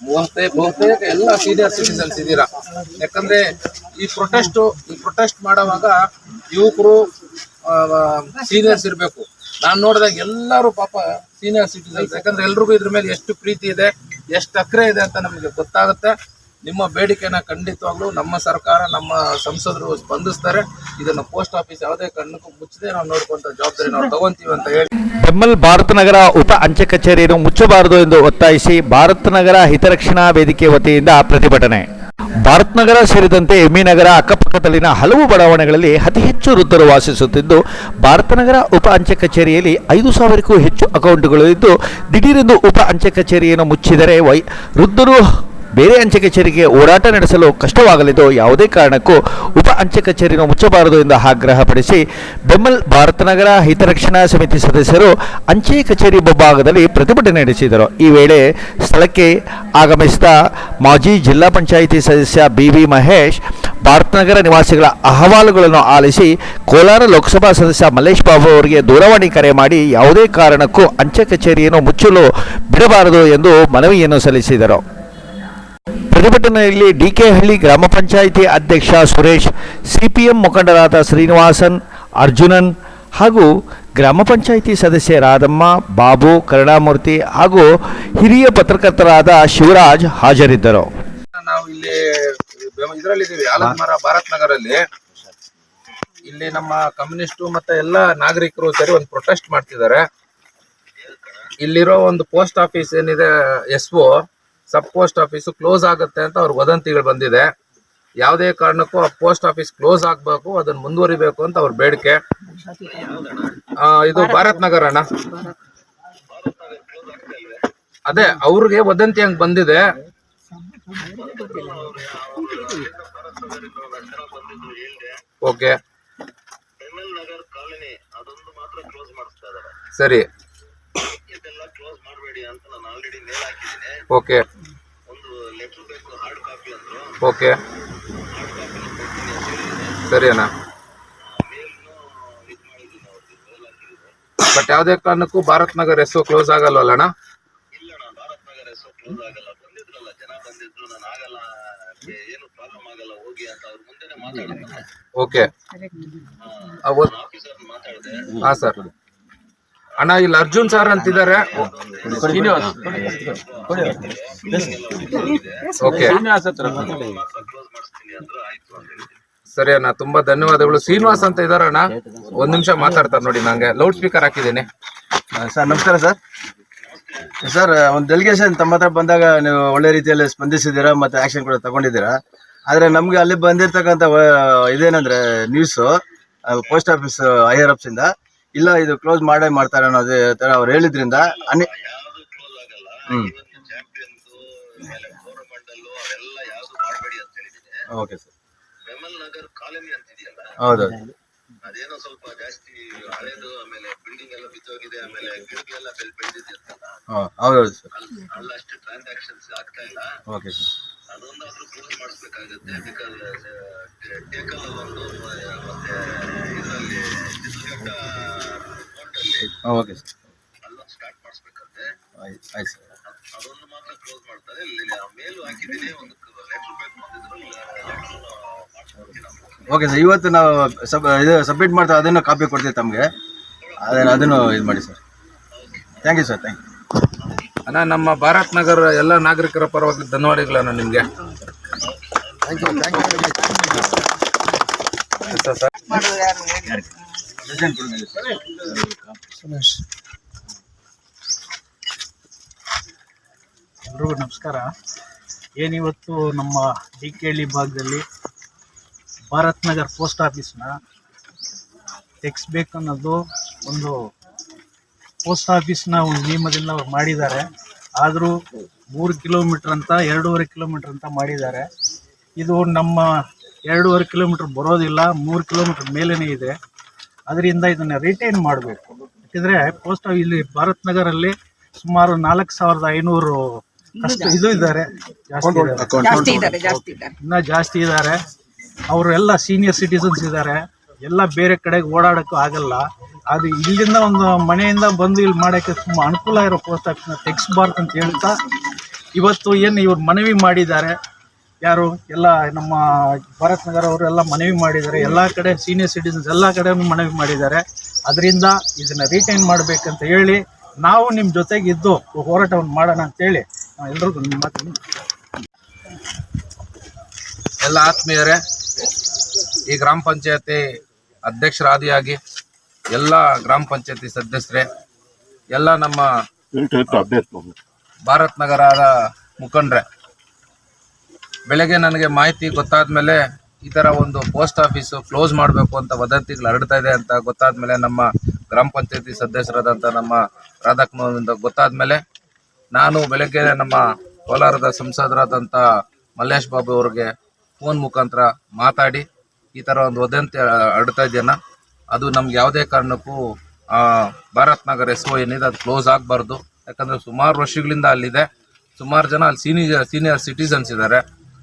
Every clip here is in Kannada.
ಬಹುತೇಕ ಬಹುತೇಕ ಎಲ್ಲ ಸೀನಿಯರ್ ಸಿಟಿಸನ್ಸ್ ಇದ್ದೀರಾ? ಯಾಕಂದ್ರೆ ಈ ಪ್ರೊಟೆಸ್ಟ್ ಈ ಪ್ರೊಟೆಸ್ಟ್ ಮಾಡುವಾಗ ಯುವಕರು ಸೀನಿಯರ್ಸ್ ಇರಬೇಕು. ನಾನು ನೋಡಿದಾಗ ಎಲ್ಲರೂ ಪಾಪ ಸೀನಿಯರ್ ಸಿಟಿಸನ್ಸ್ ಯಾಕಂದ್ರೆ ಎಲ್ರಿಗೂ ಇದ್ರ ಮೇಲೆ ಎಷ್ಟು ಪ್ರೀತಿ ಇದೆ, ಎಷ್ಟು ಅಕ್ರೆ ಇದೆ ಅಂತ ನಮಗೆ ಗೊತ್ತಾಗುತ್ತೆ. ನಿಮ್ಮ ಬೇಡಿಕೆನ ಖಂಡಿತವಾಗ್ಲೂ ನಮ್ಮ ಸರ್ಕಾರ, ನಮ್ಮ ಸಂಸದರು ಸ್ಪಂದಿಸ್ತಾರೆ. ಇದನ್ನು ಪೋಸ್ಟ್ ಆಫೀಸ್ ಯಾವುದೇ ಕಣ್ಣಕ್ಕೂ ಮುಚ್ಚದೆ. ನಾವು ನೋಡ್ಕೊಂತ ಜವಾಬ್ದಾರಿ ನಾವು ತಗೊಂತೀವಿ ಅಂತ ಹೇಳಿ. ಬೆಮ್ಮಲ್ ಭಾರತ ನಗರ ಉಪ ಅಂಚೆ ಕಚೇರಿಯನ್ನು ಮುಚ್ಚಬಾರದು ಎಂದು ಒತ್ತಾಯಿಸಿ ಭಾರತ ನಗರ ಹಿತರಕ್ಷಣಾ ವೇದಿಕೆ ವತಿಯಿಂದ ಪ್ರತಿಭಟನೆ. ಭಾರತ್ ನಗರ ಸೇರಿದಂತೆ ಎಮ್ಮಿ ನಗರ ಅಕ್ಕಪಕ್ಕದಲ್ಲಿನ ಹಲವು ಬಡಾವಣೆಗಳಲ್ಲಿ ಅತಿ ಹೆಚ್ಚು ವೃದ್ಧರು ವಾಸಿಸುತ್ತಿದ್ದು, ಭಾರತ ನಗರ ಉಪ ಅಂಚೆ ಕಚೇರಿಯಲ್ಲಿ ಐದು ಸಾವಿರಕ್ಕೂ ಹೆಚ್ಚು ಅಕೌಂಟ್ಗಳು ಇದ್ದು, ದಿಢೀರೆಂದು ಉಪ ಅಂಚೆ ಕಚೇರಿಯನ್ನು ಮುಚ್ಚಿದರೆ ವೈ ವೃದ್ಧರು ಬೇರೆ ಅಂಚೆ ಕಚೇರಿಗೆ ಹೋರಾಟ ನಡೆಸಲು ಕಷ್ಟವಾಗಲಿದ್ದು ಯಾವುದೇ ಕಾರಣಕ್ಕೂ ಉಪ ಅಂಚೆ ಕಚೇರಿಯನ್ನು ಮುಚ್ಚಬಾರದು ಎಂದು ಆಗ್ರಹಪಡಿಸಿ ಬೆಮ್ಮಲ್ ಭಾರತನಗರ ಹಿತರಕ್ಷಣಾ ಸಮಿತಿ ಸದಸ್ಯರು ಅಂಚೆ ಕಚೇರಿ ಮುಂಭಾಗದಲ್ಲಿ ಪ್ರತಿಭಟನೆ ನಡೆಸಿದರು. ಈ ವೇಳೆ ಸ್ಥಳಕ್ಕೆ ಆಗಮಿಸಿದ ಮಾಜಿ ಜಿಲ್ಲಾ ಪಂಚಾಯಿತಿ ಸದಸ್ಯ ಬಿ ವಿ ಮಹೇಶ್ ಭಾರತನಗರ ನಿವಾಸಿಗಳ ಅಹವಾಲುಗಳನ್ನು ಆಲಿಸಿ ಕೋಲಾರ ಲೋಕಸಭಾ ಸದಸ್ಯ ಮಲ್ಲೇಶ್ ಬಾಬು ಅವರಿಗೆ ದೂರವಾಣಿ ಕರೆ ಮಾಡಿ ಯಾವುದೇ ಕಾರಣಕ್ಕೂ ಅಂಚೆ ಕಚೇರಿಯನ್ನು ಮುಚ್ಚಲು ಬಿಡಬಾರದು ಎಂದು ಮನವಿಯನ್ನು ಸಲ್ಲಿಸಿದರು. ಪ್ರತಿಭಟನೆಯಲ್ಲಿ ಡಿಕೆಹಳ್ಳಿ ಗ್ರಾಮ ಪಂಚಾಯಿತಿ ಅಧ್ಯಕ್ಷ ಸುರೇಶ್, ಸಿಪಿಎಂ ಮುಖಂಡರಾದ ಶ್ರೀನಿವಾಸನ್, ಅರ್ಜುನನ್ ಹಾಗೂ ಗ್ರಾಮ ಪಂಚಾಯಿತಿ ಸದಸ್ಯರಾದಮ್ಮ ಬಾಬು, ಕರುಣಾಮೂರ್ತಿ ಹಾಗೂ ಹಿರಿಯ ಪತ್ರಕರ್ತರಾದ ಶಿವರಾಜ್ ಹಾಜರಿದ್ದರು. ನಾವು ಇಲ್ಲಿ ಇದರಲ್ಲಿದ್ದೀವಿ ಆಲದ ಮರ ಭಾರತ್ ನಗರಲ್ಲಿ. ಇಲ್ಲಿ ನಮ್ಮ ಕಮ್ಯುನಿಸ್ಟು ಮತ್ತೆ ಎಲ್ಲ ನಾಗರಿಕರು ಸೇರಿ ಒಂದು ಪ್ರೊಟೆಸ್ಟ್ ಮಾಡ್ತಿದ್ದಾರೆ. ಇಲ್ಲಿರೋ ಒಂದು ಪೋಸ್ಟ್ ಆಫೀಸ್ ಏನಿದೆ S O sub post office close ಆಗುತ್ತೆ ಅಂತ ಅವ್ರ ವದಂತಿಗಳು ಬಂದಿದೆ. ಯಾವುದೇ ಕಾರಣಕ್ಕೂ ಆ ಪೋಸ್ಟ್ ಆಫೀಸ್ ಕ್ಲೋಸ್ ಆಗಬೇಕು ಅದನ್ನು ಮುಂದುವರಿಬೇಕು ಅಂತ ಅವ್ರ ಬೇಡಿಕೆ. ಇದು ಭಾರತ್ ನಗರ ಅಣ್ಣ. ಅದೇ ಅವ್ರಿಗೆ ವದಂತಿ ಹಂಗೆ ಬಂದಿದೆ. ಓಕೆ. ಸರಿ. ಇದೆಲ್ಲ ಓಕೆ ಸರಿ ಅಣ್ಣ ಬಟ್ ಯಾವುದೇ ಕಾರಣಕ್ಕೂ ಭಾರತ್ ನಗರ್ ಎಸ್ಸು ಕ್ಲೋಸ್ ಆಗಲ್ವಲ್ಲ ಅಣ್ಣ ಇಲ್ಲ ನಾನು ಭಾರತ್ ನಗರ ಹೆಸರು ಕ್ಲೋಸ್ ಆಗಲ್ಲ. ಬಂದಿದ್ರಲ್ಲ ಜನ ಬಂದಿದ್ರು ನಾನು ಆಗಲ್ಲ ಬೆ- ಏನು ಪ್ರಾಬ್ಲಮ್ ಆಗಲ್ಲ ಹೋಗಿ ಅಂತ ಅವ್ರ ಮುಂದೆನೆ ಮಾತಾಡಿದ್ರು. ಓಕೆ ಹಾ ಸರ್ ಅಣ್ಣ, ಇಲ್ಲಿ ಅರ್ಜುನ್ ಸರ್ ಅಂತಿದ್ದಾರೆ. ಓಕೆ. ಸರಿ ಅಣ್ಣ, ತುಂಬಾ ಧನ್ಯವಾದಗಳು. ಶ್ರೀನಿವಾಸ್ ಅಂತ ಇದಾರ ಅಣ್ಣ. ಒಂದ್ ನಿಮಿಷ ಮಾತಾಡ್ತಾರೆ ನೋಡಿ ನಂಗೆ. ಲೌಡ್ ಸ್ಪೀಕರ್ ಹಾಕಿದ್ದೀನಿ. ಸರ್, ನಮಸ್ಕಾರ ಸರ್. ಸರ್ ಒಂದು ಡೆಲಿಗೇಷನ್ ತಮ್ಮ ಹತ್ರ ಬಂದಾಗ ನೀವು ಒಳ್ಳೆ ರೀತಿಯಲ್ಲಿ ಸ್ಪಂದಿಸಿದ್ದೀರಾ ಮತ್ತೆ ಆಕ್ಷನ್ ಕೂಡ ತಗೊಂಡಿದ್ದೀರಾ. ಆದರೆ ನಮಗೆ ಅಲ್ಲಿ ಬಂದಿರ್ತಕ್ಕಂಥ ಇದೇನಂದ್ರೆ ನ್ಯೂಸು ಪೋಸ್ಟ್ ಆಫೀಸ್ ಹೈಯರ್ ಅಪ್ಸಿಂದ ಇಲ್ಲ ಇದು ಕ್ಲೋಸ್ ಮಾಡೇ ಮಾಡ್ತಾರೆ ಅನ್ನೋದು ತರ ಅವ್ರು ಹೇಳಿದ್ರಿಂದ ಅನಿ ಯಾವ್ದು ಕ್ಲೋಸ್ ಆಗಲ್ಲ. ಹ್ಮ್. Okay sir. ಹೌದೌದು ಅದೇನೋ ಸ್ವಲ್ಪ ಜಾಸ್ತಿ ಹಳೇದು ಆಮೇಲೆ ಬಿಲ್ಡಿಂಗ್ ಎಲ್ಲ ಬಿದ್ದೋಗಿದೆ ಆಮೇಲೆ ಗಿಡಗಳೆಲ್ಲ ಬೆಳೆದಿದೆ ಹೌದೌದು ಸರ್. ಅಲ್ಲ ಟ್ರಾನ್ಸಾಕ್ಷನ್ಸ್ ಆಗ್ತಾ ಇಲ್ಲ. Okay sir. ಅದೊಂದಾದ್ರೂ ಕ್ಲೋಸ್ ಮಾಡಿಸ್ಬೇಕಾಗುತ್ತೆ. ಬಿಕಾಸ್ ಟೇಕಲ್ ಒಂದು ಮತ್ತೆ ಇದರಲ್ಲಿ ಚಿತ್ರಘಟ್ಟ ಕೋರ್ಟಲ್ಲಿ ಓಕೆ ಅಲ್ಲೊಂದು ಸ್ಟಾರ್ಟ್ ಮಾಡಿಸ್ಬೇಕಂತೆ ಆಯ್ತು ಸರ್ ಅದೊಂದು ಮಾತ್ರ ಕ್ಲೋಸ್ ಮಾಡ್ತಾರೆ. ಇಲ್ಲಿ ಮೇಲು ಹಾಕಿದ್ದೀನಿ ಒಂದು ಲೆಟರ್ ಬೇಕು ಅಂದಿದ್ರು ಲೆಟರ್ ಮಾಡಿಸ್ಕೊಡ್ತೀನಿ ನಾವು ಓಕೆ ಸರ್ ಇವತ್ತು ನಾವು ಸಬ್ ಇದು ಸಬ್ಮಿಟ್ ಮಾಡ್ತಾ ಅದನ್ನು ಕಾಪಿ ಕೊಡ್ತೀವಿ ತಮಗೆ. ಅದನ್ನು ಅದನ್ನು ಇದು ಮಾಡಿ sir thank you sir thank you ಅಣ್ಣ ನಮ್ಮ ಭಾರತ್ ನಗರ ಎಲ್ಲ ನಾಗರಿಕರ ಪರವಾಗಿ ಧನ್ಯವಾದಗಳಣ್ಣ ನಿಮಗೆ. Sir, sir. ಎಲ್ರಿಗೂ ನಮಸ್ಕಾರ. ಏನಿವತ್ತು ನಮ್ಮ ಡಿ ಕೆ ಹಳ್ಳಿ ಭಾಗದಲ್ಲಿ ಭಾರತ್ ನಗರ್ ಪೋಸ್ಟ್ ಆಫೀಸ್ನ ತೆಗೆಸ್ಬೇಕನ್ನೋದು ಒಂದು ಪೋಸ್ಟ್ ಆಫೀಸ್ನ ಒಂದು ನಿಯಮದಿಂದ ಅವ್ರು ಮಾಡಿದ್ದಾರೆ. ಆದರೂ ಮೂರು ಕಿಲೋಮೀಟ್ರ್ ಅಂತ ಎರಡೂವರೆ ಕಿಲೋಮೀಟ್ರ್ ಅಂತ ಮಾಡಿದ್ದಾರೆ. ಇದು ನಮ್ಮ ಎರಡೂವರೆ ಕಿಲೋಮೀಟ್ರ್ ಬರೋದಿಲ್ಲ ಮೂರು ಕಿಲೋಮೀಟ್ರ್ ಮೇಲೇ ಇದೆ. ಅದರಿಂದ ಇದನ್ನು ರಿಟೈನ್ ಮಾಡಬೇಕು. ಯಾಕಂದರೆ ಪೋಸ್ಟ್ ಇಲ್ಲಿ ಭಾರತ್ ನಗರಲ್ಲಿ ಸುಮಾರು ನಾಲ್ಕು ಸಾವಿರದ ಐನೂರು ಕಷ್ಟ ಇದು ಇದ್ದಾರೆ. ಜಾಸ್ತಿ ಇದ್ದಾರೆ. ಜಾಸ್ತಿ ಇದ್ದಾರೆ ಜಾಸ್ತಿ ಇನ್ನ ಜಾಸ್ತಿ ಇದ್ದಾರೆ. ಅವರು ಎಲ್ಲ ಸೀನಿಯರ್ ಸಿಟಿಸನ್ಸ್ ಇದ್ದಾರೆ. ಎಲ್ಲ ಬೇರೆ ಕಡೆಗೆ ಓಡಾಡೋಕ್ಕೂ ಆಗಲ್ಲ. ಅದು ಇಲ್ಲಿಂದ ಒಂದು ಮನೆಯಿಂದ ಬಂದು ಇಲ್ಲಿ ಮಾಡೋಕ್ಕೆ ತುಂಬ ಅನುಕೂಲ ಇರೋ ಪೋಸ್ಟ್ ಆಫೀಸ್ನ ತೆಗೆಸ್ಬಾರ್ದು ಅಂತ ಹೇಳ್ತಾ, ಇವತ್ತು ಏನು ಇವ್ರು ಮನವಿ ಮಾಡಿದ್ದಾರೆ, ಯಾರು, ಎಲ್ಲ ನಮ್ಮ ಭಾರತ್ ನಗರ ಅವರು ಎಲ್ಲ ಮನವಿ ಮಾಡಿದ್ದಾರೆ, ಎಲ್ಲ ಕಡೆ ಸೀನಿಯರ್ ಸಿಟಿಸನ್ಸ್ ಎಲ್ಲ ಕಡೆ ಮನವಿ ಮಾಡಿದ್ದಾರೆ, ಅದರಿಂದ ಇದನ್ನು ರಿಟೈನ್ ಮಾಡಬೇಕಂತ ಹೇಳಿ ನಾವು ನಿಮ್ಮ ಜೊತೆಗೆ ಇದ್ದು ಹೋರಾಟವನ್ನು ಮಾಡೋಣ ಅಂತೇಳಿ ನಾವು ಎಲ್ರಿಗೂ ನಿಮ್ಮ ಮಾತು ಎಲ್ಲ ಆತ್ಮೀಯರೇ, ಈ ಗ್ರಾಮ ಪಂಚಾಯತಿ ಅಧ್ಯಕ್ಷರಾದಿಯಾಗಿ ಎಲ್ಲ ಗ್ರಾಮ ಪಂಚಾಯತಿ ಸದಸ್ಯರೇ ಎಲ್ಲ ನಮ್ಮ ಭಾರತ್ ನಗರದ ಮುಖಂಡ್ರೆ ಬೆಳಗ್ಗೆ ನನಗೆ ಮಾಹಿತಿ ಗೊತ್ತಾದ ಮೇಲೆ ಈ ಥರ ಒಂದು ಪೋಸ್ಟ್ ಆಫೀಸು ಕ್ಲೋಸ್ ಮಾಡಬೇಕು ಅಂತ ವದಂತಿಗಳು ಹರಡ್ತಾ ಇದೆ ಅಂತ ಗೊತ್ತಾದ ಮೇಲೆ ನಮ್ಮ ಗ್ರಾಮ ಪಂಚಾಯತಿ ಸದಸ್ಯರಾದಂಥ ನಮ್ಮ ರಾಧಾಕೃಷ್ಣನಿಂದ ಗೊತ್ತಾದ ಮೇಲೆ ನಾನು ಬೆಳಗ್ಗೆ ನಮ್ಮ ಕೋಲಾರದ ಸಂಸದರಾದಂಥ ಮಲ್ಲೇಶ್ ಬಾಬು ಅವ್ರಿಗೆ ಫೋನ್ ಮುಖಾಂತರ ಮಾತಾಡಿ ಈ ಥರ ಒಂದು ವದಂತಿ ಹರಡ್ತಾ ಇದೆಯನ್ನ ಅದು ನಮ್ಗೆ ಯಾವುದೇ ಕಾರಣಕ್ಕೂ ಭಾರತ್ ನಗರ್ ಎಸ್ ಒ ಏನಿದೆ, ಅದು ಕ್ಲೋಸ್ ಆಗಬಾರ್ದು. ಯಾಕಂದರೆ ಸುಮಾರು ವರ್ಷಗಳಿಂದ ಅಲ್ಲಿದೆ. ಸುಮಾರು ಜನ ಅಲ್ಲಿ ಸೀನಿಯರ್ ಸೀನಿಯರ್ ಸಿಟಿಸನ್ಸ್ ಇದ್ದಾರೆ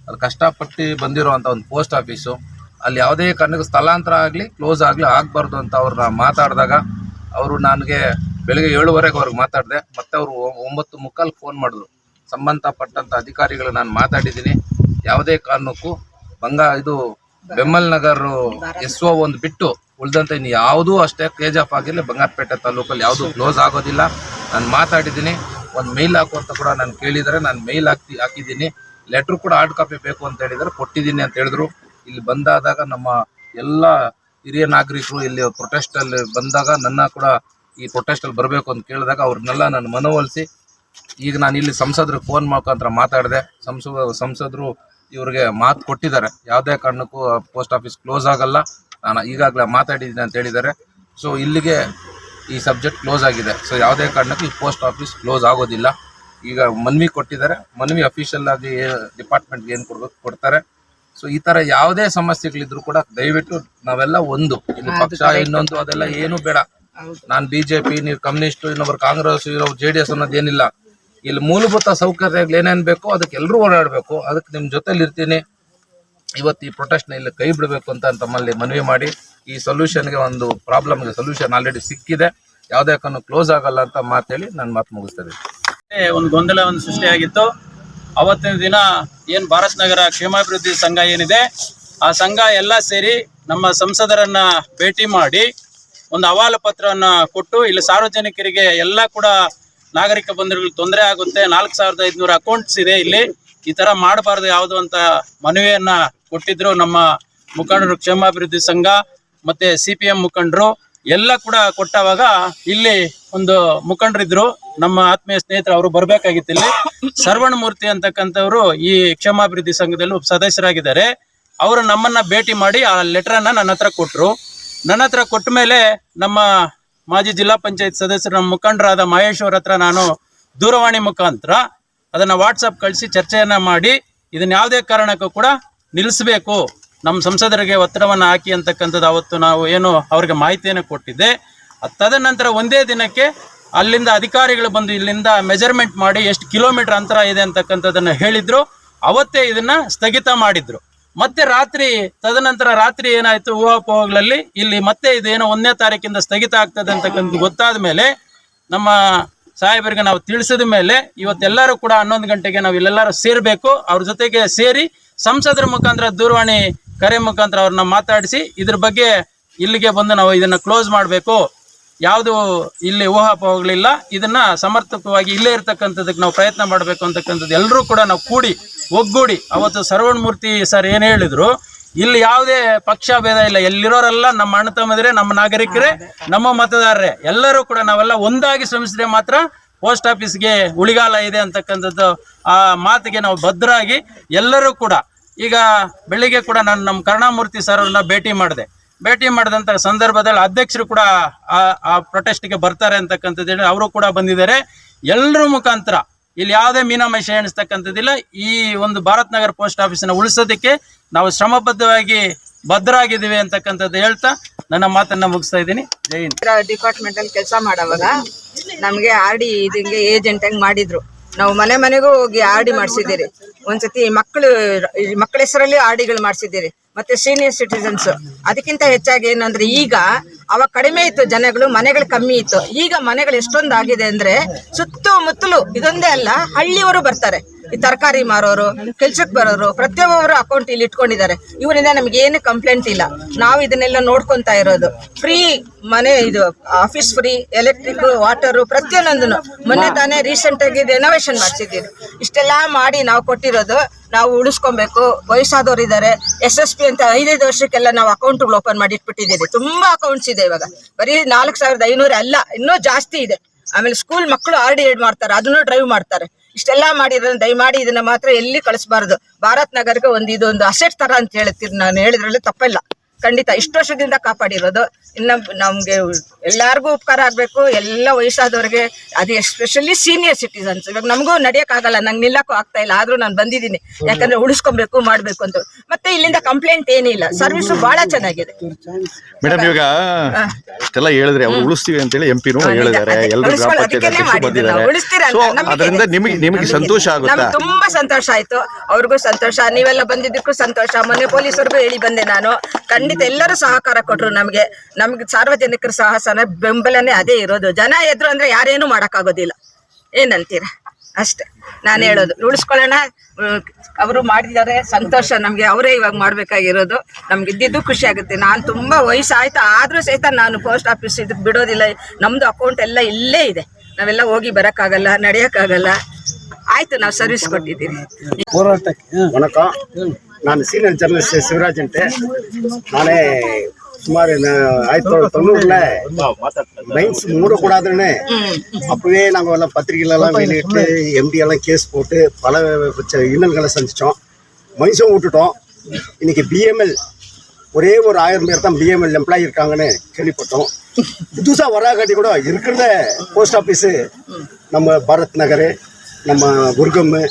ಅಲ್ಲಿ ಕಷ್ಟಪಟ್ಟು ಬಂದಿರುವಂಥ ಒಂದು ಪೋಸ್ಟ್ ಆಫೀಸು. ಅಲ್ಲಿ ಯಾವುದೇ ಕಾರಣಕ್ಕೂ ಸ್ಥಳಾಂತರ ಆಗಲಿ, ಕ್ಲೋಸ್ ಆಗಲಿ ಆಗಬಾರ್ದು ಅಂತ ಅವ್ರನ್ನ ಮಾತಾಡಿದಾಗ, ಅವರು ನನಗೆ ಬೆಳಗ್ಗೆ ಏಳುವರೆಗೆ ಅವ್ರಿಗೆ ಮಾತಾಡಿದೆ. ಮತ್ತೆ ಅವರು ಒಂಬತ್ತು ಮುಕ್ಕಾಲು ಫೋನ್ ಮಾಡಿದ್ರು. ಸಂಬಂಧಪಟ್ಟಂಥ ಅಧಿಕಾರಿಗಳು ನಾನು ಮಾತಾಡಿದ್ದೀನಿ. ಯಾವುದೇ ಕಾರಣಕ್ಕೂ, ಬಂಗಾ, ಇದು ಬೆಮ್ಮಲ್ ನಗರ್ ಎಸ್ ಒ ಒಂದು ಬಿಟ್ಟು ಉಳಿದಂತೆ ಇನ್ನು ಯಾವುದೂ ಅಷ್ಟೇ ಕೇಜ್ ಆಫ್ ಆಗಿರಲಿ. ಬಂಗಾರಪೇಟೆ ತಾಲೂಕಲ್ಲಿ ಯಾವುದೂ ಕ್ಲೋಸ್ ಆಗೋದಿಲ್ಲ. ನಾನು ಮಾತಾಡಿದ್ದೀನಿ. ಒಂದು ಮೇಲ್ ಹಾಕು ಅಂತ ಕೂಡ ನಾನು ಕೇಳಿದರೆ. ನಾನು ಮೇಲ್ ಹಾಕ್ತಿ, ಹಾಕಿದ್ದೀನಿ. ಲೆಟ್ರ್ ಕೂಡ ಹಾರ್ಡ್ ಕಾಪಿ ಬೇಕು ಅಂತ ಹೇಳಿದರೆ. ಕೊಟ್ಟಿದ್ದೀನಿ ಅಂತ ಹೇಳಿದ್ರು. ಇಲ್ಲಿ ಬಂದಾದಾಗ ನಮ್ಮ ಎಲ್ಲ ಹಿರಿಯ ನಾಗರಿಕರು ಇಲ್ಲಿ ಪ್ರೊಟೆಸ್ಟಲ್ಲಿ ಬಂದಾಗ ನನ್ನ ಕೂಡ ಈ ಪ್ರೊಟೆಸ್ಟಲ್ಲಿ ಬರಬೇಕು ಅಂತ ಕೇಳಿದಾಗ ಅವ್ರನ್ನೆಲ್ಲ ನಾನು ಮನವೊಲಿಸಿ, ಈಗ ನಾನು ಇಲ್ಲಿ ಸಂಸದರು ಫೋನ್ ಮುಖಾಂತರ ಮಾತಾಡಿದೆ. ಸಂಸದ, ಸಂಸದರು ಇವ್ರಿಗೆ ಮಾತು ಕೊಟ್ಟಿದ್ದಾರೆ. ಯಾವುದೇ ಕಾರಣಕ್ಕೂ ಪೋಸ್ಟ್ ಆಫೀಸ್ ಕ್ಲೋಸ್ ಆಗಲ್ಲ. ನಾನು ಈಗಾಗಲೇ ಮಾತಾಡಿದ್ದೀನಿ ಅಂತ ಹೇಳಿದ್ದಾರೆ. ಸೊ ಇಲ್ಲಿಗೆ ಈ ಸಬ್ಜೆಕ್ಟ್ ಕ್ಲೋಸ್ ಆಗಿದೆ. ಸೊ ಯಾವುದೇ ಕಾರಣಕ್ಕೂ ಈ ಪೋಸ್ಟ್ ಆಫೀಸ್ ಕ್ಲೋಸ್ ಆಗೋದಿಲ್ಲ. ಈಗ ಮನವಿ ಕೊಟ್ಟಿದ್ದಾರೆ. ಮನವಿ ಅಫಿಷಿಯಲ್ ಆಗಿ ಡಿಪಾರ್ಟ್ಮೆಂಟ್ಗೆ ಏನು ಕೊಡ್ಬೇಕು ಕೊಡ್ತಾರೆ. ಸೊ ಈ ತರ ಯಾವುದೇ ಸಮಸ್ಯೆಗಳಿದ್ರು ಕೂಡ ದಯವಿಟ್ಟು ನಾವೆಲ್ಲ ಒಂದು ಇಲ್ಲಿ ಪಕ್ಷ ಇನ್ನೊಂದು ಅದೆಲ್ಲ ಏನು ಬೇಡ. ನಾನು ಬಿಜೆಪಿ ನೀವು ಕಮ್ಯುನಿಸ್ಟ್ ಇನ್ನೊಬ್ರು ಕಾಂಗ್ರೆಸ್ ಇರೋ ಜೆ ಡಿ ಎಸ್ ಅನ್ನೋದೇನಿಲ್ಲ ಇಲ್ಲಿ ಮೂಲಭೂತ ಸೌಕರ್ಯಗಳು ಏನೇನು ಬೇಕೋ ಅದಕ್ಕೆ ಎಲ್ಲರೂ ಓಡಾಡಬೇಕು. ಅದಕ್ಕೆ ನಿಮ್ಮ ಜೊತೆಲಿ ಇರ್ತೀನಿ. ಇವತ್ತು ಈ ಪ್ರೊಟೆಸ್ಟ್ನ ಇಲ್ಲಿ ಕೈ ಬಿಡಬೇಕು ಅಂತ ತಮ್ಮಲ್ಲಿ ಮನವಿ ಮಾಡಿ ಈ ಸೊಲ್ಯೂಷನ್ಗೆ ಒಂದು ಪ್ರಾಬ್ಲಮ್ಗೆ ಸೊಲ್ಯೂಷನ್ ಆಲ್ರೆಡಿ ಸಿಕ್ಕಿದೆ. ಯಾವುದೇ ಕಾರಣ ಕ್ಲೋಸ್ ಆಗಲ್ಲ ಅಂತ ಮಾತೇಳಿ ನಾನು ಮಾತು ಮುಗಿಸ್ತೇನೆ. ಒಂದು ಗೊಂದಲ ಒಂದು ಸೃಷ್ಟಿಯಾಗಿತ್ತು ಅವತ್ತಿನ ದಿನ ಏನು ಭಾರತ್ ನಗರ ಕ್ಷೇಮಾಭಿವೃದ್ಧಿ ಸಂಘ ಏನಿದೆ, ಆ ಸಂಘ ಎಲ್ಲ ಸೇರಿ ನಮ್ಮ ಸಂಸದರನ್ನ ಭೇಟಿ ಮಾಡಿ ಒಂದು ಅಹವಾಲು ಪತ್ರವನ್ನು ಕೊಟ್ಟು ಇಲ್ಲಿ ಸಾರ್ವಜನಿಕರಿಗೆ ಎಲ್ಲ ಕೂಡ ನಾಗರಿಕ ಬಂಧುಗಳಿಗೆ ತೊಂದರೆ ಆಗುತ್ತೆ. ನಾಲ್ಕು ಸಾವಿರದ ಐದುನೂರು ಅಕೌಂಟ್ಸ್ ಇದೆ ಇಲ್ಲಿ. ಈ ತರ ಮಾಡಬಾರ್ದು ಯಾವುದು ಅಂತ ಮನವಿಯನ್ನ ಕೊಟ್ಟಿದ್ರು ನಮ್ಮ ಮುಖಂಡರು ಕ್ಷೇಮಾಭಿವೃದ್ಧಿ ಸಂಘ ಮತ್ತೆ ಸಿ ಪಿ ಮುಖಂಡರು. ಎಲ್ಲ ಕೂಡ ಕೊಟ್ಟವಾಗ ಇಲ್ಲಿ ಒಂದು ಮುಖಂಡರಿದ್ರು. ನಮ್ಮ ಆತ್ಮೀಯ ಸ್ನೇಹಿತರು ಅವರು ಬರ್ಬೇಕಾಗಿತ್ತು ಇಲ್ಲಿ. ಸರ್ವಣ ಮೂರ್ತಿ ಅಂತಕ್ಕಂಥವ್ರು ಈ ಕ್ಷೇಮಾಭಿವೃದ್ಧಿ ಸಂಘದಲ್ಲಿ ಸದಸ್ಯರಾಗಿದ್ದಾರೆ. ಅವರು ನಮ್ಮನ್ನ ಭೇಟಿ ಮಾಡಿ ಆ ಲೆಟರನ್ನ ನನ್ನ ಹತ್ರ ಕೊಟ್ಟರು ನನ್ನ ಹತ್ರ ಕೊಟ್ಟ ಮೇಲೆ ನಮ್ಮ ಮಾಜಿ ಜಿಲ್ಲಾ ಪಂಚಾಯತ್ ಸದಸ್ಯರು, ನಮ್ಮ ಮುಖಂಡರಾದ ಮಹೇಶ್ವರ ಹತ್ರ ನಾನು ದೂರವಾಣಿ ಮುಖಾಂತರ ಅದನ್ನ ವಾಟ್ಸಪ್ ಕಳಿಸಿ ಚರ್ಚೆಯನ್ನ ಮಾಡಿ ಇದನ್ನ ಯಾವುದೇ ಕಾರಣಕ್ಕೂ ಕೂಡ ನಿಲ್ಲಿಸಬೇಕು ನಮ್ಮ ಸಂಸದರಿಗೆ ಒತ್ತಡವನ್ನು ಹಾಕಿ ಅಂತಕ್ಕಂಥದ್ದು ಅವತ್ತು ನಾವು ಏನು ಅವ್ರಿಗೆ ಮಾಹಿತಿಯನ್ನು ಕೊಟ್ಟಿದ್ದೆ. ತದನಂತರ ಒಂದೇ ದಿನಕ್ಕೆ ಅಲ್ಲಿಂದ ಅಧಿಕಾರಿಗಳು ಬಂದು ಇಲ್ಲಿಂದ ಮೆಜರ್ಮೆಂಟ್ ಮಾಡಿ ಎಷ್ಟು ಕಿಲೋಮೀಟರ್ ಅಂತರ ಇದೆ ಅಂತಕ್ಕಂಥದ್ದನ್ನು ಹೇಳಿದ್ರು. ಅವತ್ತೇ ಇದನ್ನ ಸ್ಥಗಿತ ಮಾಡಿದ್ರು. ಮತ್ತೆ ರಾತ್ರಿ ತದನಂತರ ರಾತ್ರಿ ಏನಾಯ್ತು ಊಹಾಪೋಹಗಳಲ್ಲಿ ಇಲ್ಲಿ ಮತ್ತೆ ಇದೇನೋ ಒಂದನೇ ತಾರೀಕಿಂದ ಸ್ಥಗಿತ ಆಗ್ತದೆ ಅಂತಕ್ಕಂಥದ್ದು ಗೊತ್ತಾದ ಮೇಲೆ ನಮ್ಮ ಸಾಹೇಬರಿಗೆ ನಾವು ತಿಳಿಸಿದ ಮೇಲೆ ಇವತ್ತೆಲ್ಲರೂ ಕೂಡ ಹನ್ನೊಂದು ಗಂಟೆಗೆ ನಾವು ಇಲ್ಲೆಲ್ಲರೂ ಸೇರಬೇಕು. ಅವ್ರ ಜೊತೆಗೆ ಸೇರಿ ಸಂಸದರ ಮುಖಾಂತರ ದೂರವಾಣಿ ಕರೆ ಮುಖಾಂತರ ಅವ್ರನ್ನ ಮಾತಾಡಿಸಿ ಇದ್ರ ಬಗ್ಗೆ ಇಲ್ಲಿಗೆ ಬಂದು ನಾವು ಇದನ್ನ ಕ್ಲೋಸ್ ಮಾಡಬೇಕು. ಯಾವುದು ಇಲ್ಲಿ ಊಹಾಪೋಹಗಳಿಲ್ಲ, ಇದನ್ನ ಸಮರ್ಥಕವಾಗಿ ಇಲ್ಲೇ ಇರ್ತಕ್ಕಂಥದಕ್ಕೆ ನಾವು ಪ್ರಯತ್ನ ಮಾಡಬೇಕು ಅಂತಕ್ಕಂಥದ್ದು ಎಲ್ಲರೂ ಕೂಡ ನಾವು ಕೂಡಿ ಒಗ್ಗೂಡಿ, ಅವತ್ತು ಮೂರ್ತಿ ಸರ್ ಏನು ಹೇಳಿದ್ರು ಇಲ್ಲಿ ಯಾವುದೇ ಪಕ್ಷ ಭೇದ ಇಲ್ಲ. ಎಲ್ಲಿರೋರೆಲ್ಲ ನಮ್ಮ ಅಣ್ಣ ತಮ್ಮದ್ರೆ ನಮ್ಮ ನಾಗರಿಕರೇ ನಮ್ಮ ಮತದಾರರೇ. ಎಲ್ಲರೂ ಕೂಡ ನಾವೆಲ್ಲ ಒಂದಾಗಿ ಶ್ರಮಿಸಿದ್ರೆ ಮಾತ್ರ ಪೋಸ್ಟ್ ಆಫೀಸ್ಗೆ ಉಳಿಗಾಲ ಇದೆ ಅಂತಕ್ಕಂಥದ್ದು ಆ ಮಾತಿಗೆ ನಾವು ಭದ್ರಾಗಿ ಎಲ್ಲರೂ ಕೂಡ ಈಗ ಬೆಳಿಗ್ಗೆ ಕೂಡ ನಾನು ನಮ್ಮ ಕರುಣಾಮೂರ್ತಿ ಸರ್ ಅವ್ರನ್ನ ಭೇಟಿ ಮಾಡಿದೆ. ಭೇಟಿ ಮಾಡಿದಂಥ ಸಂದರ್ಭದಲ್ಲಿ ಅಧ್ಯಕ್ಷರು ಕೂಡ ಆ ಆ ಪ್ರೊಟೆಸ್ಟ್ಗೆ ಬರ್ತಾರೆ ಅಂತಕ್ಕಂಥದ್ದು ಹೇಳಿ ಅವರು ಕೂಡ ಬಂದಿದ್ದಾರೆ. ಎಲ್ಲರ ಮುಖಾಂತರ ಇಲ್ಲಿ ಯಾವುದೇ ಮೀನಾಮೇಷ ಎಣಿಸ್ತಕ್ಕಂಥದ್ದಿಲ್ಲ. ಈ ಒಂದು ಭಾರತ್ ನಗರ್ ಪೋಸ್ಟ್ ಆಫೀಸನ್ನ ಉಳಿಸೋದಕ್ಕೆ ನಾವು ಶ್ರಮಬದ್ಧವಾಗಿ ಭದ್ರಾಗಿದ್ದೀವಿ ಅಂತಕ್ಕಂಥದ್ದು ಹೇಳ್ತಾ ನನ್ನ ಮಾತನ್ನ ಮುಗಿಸ್ತಾ ಇದ್ದೀನಿ. ಜೈ ಹಿಂದ್. ಡಿಪಾರ್ಟ್ಮೆಂಟ್ ಅಲ್ಲಿ ಕೆಲಸ ಮಾಡೋವಾಗ ನಮ್ಗೆ ಆರ್ ಡಿ ಇದಂಗೆ ಏಜೆಂಟ್ ಆಗಿ ಮಾಡಿದ್ರು. ನಾವು ಮನೆ ಮನೆಗೂ ಹೋಗಿ ಆರ್ ಡಿ ಮಾಡಿಸಿದ್ದೀರಿ. ಒಂದ್ಸತಿ ಮಕ್ಕಳು, ಮಕ್ಕಳ ಹೆಸರಲ್ಲಿ ಆರ್ ಡಿಗಳು ಮಾಡಿಸಿದ್ದೀರಿ. ಮತ್ತೆ ಸೀನಿಯರ್ ಸಿಟಿಸನ್ಸ್ ಅದಕ್ಕಿಂತ ಹೆಚ್ಚಾಗಿ ಏನಂದ್ರೆ ಈಗ ಅವಾಗ ಕಡಿಮೆ ಇತ್ತು ಜನಗಳು, ಮನೆಗಳು ಕಮ್ಮಿ ಇತ್ತು. ಈಗ ಮನೆಗಳು ಎಷ್ಟೊಂದು ಆಗಿದೆ ಅಂದ್ರೆ ಸುತ್ತಮುತ್ತಲು ಇದೊಂದೇ ಅಲ್ಲ, ಹಳ್ಳಿಯವರು ಬರ್ತಾರೆ. ಈ ತರಕಾರಿ ಮಾರೋರು ಕೆಲ್ಸಕ್ಕೆ ಬರೋರು, ಪ್ರತಿಯೊಬ್ಬರು ಅಕೌಂಟ್ ಇಲ್ಲಿ ಇಟ್ಕೊಂಡಿದ್ದಾರೆ. ಇವರಿಂದ ನಮ್ಗೆ ಏನು ಕಂಪ್ಲೇಂಟ್ ಇಲ್ಲ. ನಾವು ಇದನ್ನೆಲ್ಲ ನೋಡ್ಕೊಂತಾ ಇರೋದು. ಫ್ರೀ ಮನೆ ಇದು ಆಫೀಸ್ ಫ್ರೀ ಎಲೆಕ್ಟ್ರಿಕ್ ವಾಟರು ಪ್ರತಿಯೊಂದನ್ನು. ಮೊನ್ನೆ ತಾನೇ ರೀಸೆಂಟ್ ಆಗಿ ರೆನೋವೇಷನ್ ಮಾಡಿಸಿದ್ದೀವಿ. ಇಷ್ಟೆಲ್ಲ ಮಾಡಿ ನಾವು ಕೊಟ್ಟಿರೋದು, ನಾವು ಉಳಿಸ್ಕೊಬೇಕು. ವಯಸ್ಸಾದವ್ರು ಇದ್ದಾರೆ. ಎಸ್ ಎಸ್ ಪಿ ಅಂತ ಐದೈದು ವರ್ಷಕ್ಕೆಲ್ಲ ನಾವು ಅಕೌಂಟ್ಗಳು ಓಪನ್ ಮಾಡಿ ಇಟ್ಬಿಟ್ಟಿದ್ದೀವಿ. ತುಂಬಾ ಅಕೌಂಟ್ಸ್ ಇದೆ ಇವಾಗ. ಬರೀ ನಾಲ್ಕು ಸಾವಿರದ ಐನೂರು ಅಲ್ಲ, ಇನ್ನೂ ಜಾಸ್ತಿ ಇದೆ. ಆಮೇಲೆ ಸ್ಕೂಲ್ ಮಕ್ಕಳು ಆರ್ ಡಿ ಎಡ್ ಮಾಡ್ತಾರೆ, ಅದನ್ನು ಡ್ರೈವ್ ಮಾಡ್ತಾರೆ. ಇಷ್ಟೆಲ್ಲ ಮಾಡಿರೋದು ದಯಮಾಡಿ ಇದನ್ನ ಮಾತ್ರ ಎಲ್ಲಿ ಕಳಿಸಬಾರದು. ಭಾರತ್ ನಗರಕ್ಕೆ ಒಂದು ಇದೊಂದು ಅಸೆಟ್ ತರ ಅಂತ ಹೇಳ್ತೀನಿ ನಾನು ಹೇಳಿದ್ರಲ್ಲಿ ತಪ್ಪಿಲ್ಲ. ಖಂಡಿತ ಇಷ್ಟು ವರ್ಷದಿಂದ ಕಾಪಾಡಿರೋದು. ಇನ್ನ ನಮ್ಗೆ ಎಲ್ಲಾರ್ಗೂ ಉಪಕಾರ ಆಗ್ಬೇಕು. ಎಲ್ಲ ವಯಸ್ಸಾದವ್ರಿಗೆ ಅದು ಎಸ್ಪೆಷಲಿ ಸೀನಿಯರ್ ಸಿಟಿಸನ್ಸ್ ಇವಾಗ ನಮಗೂ ಆಗಲ್ಲ ನಂಗೆ ನಿಲ್ಲಕ್ಕೂ ಆಗ್ತಾ ಇಲ್ಲ ಆದ್ರೂ ನಾನು ಬಂದಿದ್ದೀನಿ. ಯಾಕಂದ್ರೆ ಉಳಿಸ್ಕೊಬೇಕು ಮಾಡ್ಬೇಕು ಅಂತ. ಮತ್ತೆ ಇಲ್ಲಿಂದ ಕಂಪ್ಲೇಂಟ್ ಏನಿಲ್ಲ. ಸರ್ವಿಸ್ ಬಹಳ ಚೆನ್ನಾಗಿದೆ. ಮೇಡಮ್ ಇವಾಗ ಇಷ್ಟೆಲ್ಲ ಹೇಳಿದ್ರೆ ಅವ್ರು ಉಳಿಸ್ತೀವಿ ಅಂತೇಳಿ ಎಂ ಪಿನೂ ಹೇಳಿದ್ದಾರೆ. ಎಲ್ಲರೂ ಗ್ರಾಮ ಅದರಿಂದ ನಿಮಗೆ ನಿಮಗೆ ಸಂತೋಷ ಆಗುತ್ತೆ? ತುಂಬಾ ಸಂತೋಷ ಆಯ್ತು. ಅವ್ರಿಗೂ ಸಂತೋಷ. ನೀವೆಲ್ಲ ಬಂದಿದ್ದಕ್ಕೂ ಸಂತೋಷ. ಮೊನ್ನೆ ಪೊಲೀಸರಿಗೂ ಹೇಳಿ ಬಂದೆ ನಾನು. ಖಂಡಿತ ಖಂಡಿತ ಎಲ್ಲರೂ ಸಹಕಾರ ಕೊಟ್ರು ನಮಗೆ. ನಮ್ಗೆ ಸಾರ್ವಜನಿಕರ ಸಹ ಬೆಂಬಲನೇ ಅದೇ ಇರೋದು. ಜನ ಎದ್ರು ಅಂದ್ರೆ ಯಾರೇನು ಮಾಡೋಕ್ಕಾಗೋದಿಲ್ಲ. ಏನಂತೀರ ಅಷ್ಟೇ. ನಾನು ಹೇಳೋದು. ಉಳಿಸ್ಕೊಳ್ಳೋಣ. ಅವರು ಮಾಡಿದ್ದಾರೆ. ಸಂತೋಷ ನಮಗೆ. ಅವರೇ ಇವಾಗ ಮಾಡಬೇಕಾಗಿರೋದು. ನಮ್ಗೆ ಇದ್ದಿದ್ದು ಖುಷಿ ಆಗುತ್ತೆ. ನಾನು ವಯಸ್ಸು ವಯಸ್ಸಾಯ್ತು. ಆದರೂ ಸಹಿತ ನಾನು ಪೋಸ್ಟ್ ಆಫೀಸ್ ಇದಕ್ಕೆ ಬಿಡೋದಿಲ್ಲ. ನಮ್ಮದು ಅಕೌಂಟ್ ಎಲ್ಲ ಇಲ್ಲೇ ಇದೆ. ನಾವೆಲ್ಲ ಹೋಗಿ ಬರೋಕ್ಕಾಗಲ್ಲ ನಡೆಯೋಕ್ಕಾಗಲ್ಲ. ಆಯ್ತು ನಾವು ಸರ್ವಿಸ್ ಕೊಟ್ಟಿದ್ದೀವಿ. ಹೋರಾಟಕ್ಕೆ நான் சீனியர் ஜெர்னலிஸ்ட் சிவராஜன்ட்டு நானே சுமார் ஆயிரத்தி தொள்ளாயிரத்தி தொண்ணூறுல மைன்ஸ் மூடக்கூடாதுன்னு அப்பவே நாங்கள் எல்லாம் பத்திரிகையில வெளியிட்டு எம்டியெல்லாம் கேஸ் போட்டு பல இன்னல்களை சந்தித்தோம் மைன்ஸும் விட்டுட்டோம் இன்னைக்கு பிஎம்எல் ஒரே ஒரு ஆயிரம் பேர் தான் பிஎம்எல் எம்ப்ளாயி இருக்காங்கன்னு கேள்விப்பட்டோம் புதுசாக வராகாட்டி கூட இருக்கிறத போஸ்ட் ஆஃபீஸு நம்ம பாரத் நகர் நம்ம குர்கம்மு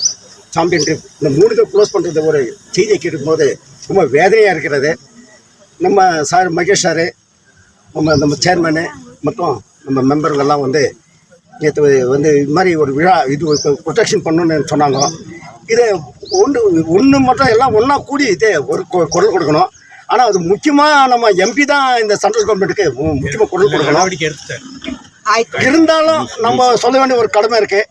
சாம்பியன் ட்ரிப் இந்த மூணுக்கு க்ளோஸ் பண்ணுறது ஒரு செய்தியை கேட்கும்போது ரொம்ப வேதனையாக இருக்கிறது. நம்ம சார் மகேஷ் சார் நம்ம நம்ம சேர்மனு மற்றும் நம்ம மெம்பருங்கெல்லாம் வந்து நேற்று வந்து இது மாதிரி ஒரு விழா இது ப்ரொடெக்ஷன் பண்ணணும்னு சொன்னாங்க. இது ஒன்று ஒன்று மட்டும் எல்லாம் ஒன்றா கூடி இது ஒரு குரல் கொடுக்கணும். ஆனால் அது முக்கியமாக நம்ம எம்பி தான் இந்த சென்ட்ரல் கவர்மெண்ட்டுக்கு முக்கியமாக குரல் கொடுக்கணும். இருந்தாலும் நம்ம சொல்ல வேண்டிய ஒரு கடமை இருக்கு.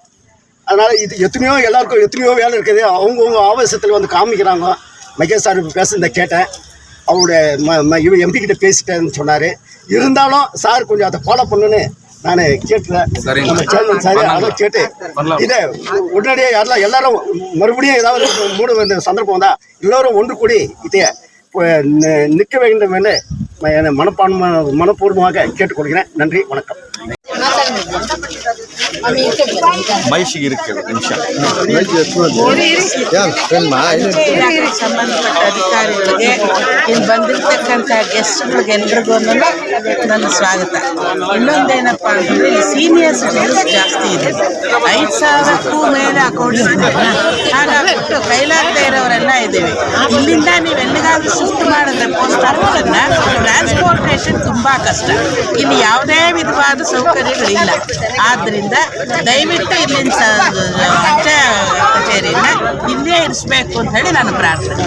அதனால இது எத்தனையோ எல்லாருக்கும் எத்தனையோ வேலை இருக்குது. அவங்கவுங்க ஆவேசத்தில் வந்து காமிக்கிறாங்க. மகேஷ் சார் பேசுனதை கேட்டேன். அவருடைய ம ம இவ எம்பி கிட்ட பேசிட்டேன்னு சொன்னார். இருந்தாலும் சார் கொஞ்சம் அதை ஃபாலோ பண்ணுன்னு நான் சரிங்க. நம்ம சேர்மன் சார் அதை கேட்டு இதை உடனடியாக யாரெல்லாம் எல்லாரும் மறுபடியும் ஏதாவது மூட வேண்டிய சந்தர்ப்பம் வந்தால் எல்லோரும் ஒன்று கூடி இதை நிற்க வேண்டும் என்று மனப்பான்மை மனப்பூர்வமாக கேட்டுக்கொள்கிறேன். நன்றி வணக்கம். ಮೈಸಿಗೆ ಇರುತ್ತೆ ನಿಮಿಷ ಸಂಬಂಧಪಟ್ಟ ಅಧಿಕಾರಿಗಳಿಗೆ ಇಲ್ಲಿ ಬಂದಿರ್ತಕ್ಕಂಥ ಗೆಸ್ಟ್ಗಳಿಗೆಲ್ರಿಗೂ ನನ್ನ ಸ್ವಾಗತ ಇನ್ನೊಂದೇನಪ್ಪ ಅಂದ್ರೆ ಇಲ್ಲಿ ಸೀನಿಯರ್ ಸಿಟಿಜನ್ಸ್ ಜಾಸ್ತಿ ಇದೆ ಐದು ಸಾವಿರಕ್ಕೂ ಮೇಲೆ ಅಕೌಂಟ್ಸ್ ಇದೆ ಹಾಗಾಗ್ಬಿಟ್ಟು ಕೈಲಾಗದೇ ಇರೋರೆಲ್ಲ ಇದ್ದೀವಿ ಇಲ್ಲಿಂದ ನೀವು ಎಲ್ಲಿಗಾದ್ರೂ ಶೂಟ್ ಮಾಡಿದ್ರೆ ಪೋಸ್ಟ್ ಆಫೀಸನ್ನು ಟ್ರಾನ್ಸ್ಪೋರ್ಟೇಷನ್ ತುಂಬ ಕಷ್ಟ ಇಲ್ಲಿ ಯಾವುದೇ ವಿಧವಾದ ಸೌಕರ್ಯ ಸೌಕರ್ಯಗಳಿಲ್ಲ ಆದ್ದರಿಂದ ದಯವಿಟ್ಟು ಇಲ್ಲಿನ ಅಂಚೆ ಕಚೇರಿನ ಇಲ್ಲೇ ಇರಿಸ್ಬೇಕು ಅಂತ ಹೇಳಿ ನಾನು ಪ್ರಾರ್ಥನೆ